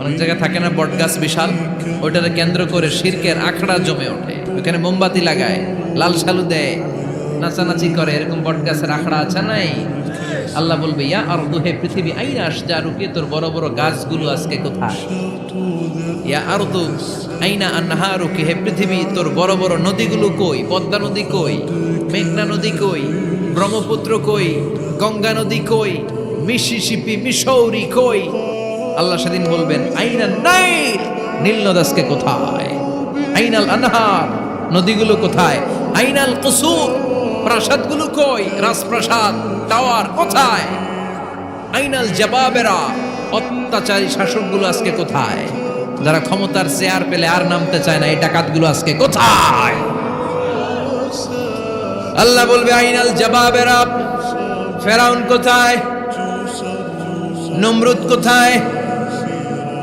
অনেক জায়গায় থাকে না বটগাছ বিশাল। ওইটাকে কেন্দ্র করে শিরকের আখড়া জমে ওঠে। ওখানে মোমবাতি লাগায়, লাল সালু দেয়, নাচানাচি করে, এরকম বটগাছের আখড়া আছে নাই? আল্লাহ বলবে, ইয়া আর দুহে পৃথিবী, আইনা আস যা রুকে তোর বড় বড় গাছগুলো আজকে কোথায়? ইয়া আর দু আইনা আন্নাহারুকে হে পৃথিবী, তোর বড় বড় নদীগুলো কই? পদ্মা নদী কই? মেঘনা নদী কই? ব্রহ্মপুত্র কই? গঙ্গা নদী কই? মিসিসিপি মিসৌরি কই? আল্লাহ সেদিন বলবেন, আইনা নাইল নীল নদাসকে কোথায়? আইনাল আনহার, নদীগুলো কোথায়? আইনাল কুসুর, প্রাসাদগুলো কই? রাজপ্রাসাদ, টাওয়ার কোথায়? আইনাল জবাবেরা, অত্যাচারী শাসকগুলো আজকে কোথায়? যারা ক্ষমতার চেয়ার পেলে আর নামতে চায় না, এই ডাকাতগুলো আজকে কোথায়? আল্লাহ বলবে, আইনাল জবাবেরা, ফেরাউন কোথায়? নমরুদ কোথায়?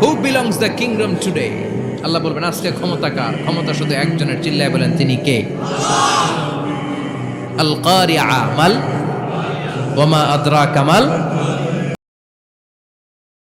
Who belongs the kingdom today আল্লাহ বলবেন, আজকে ক্ষমতা কার? ক্ষমতা শুধু একজনের, চিল্লায় বলেন, তিনি কে? আল কারিআ মাল ওমা কামাল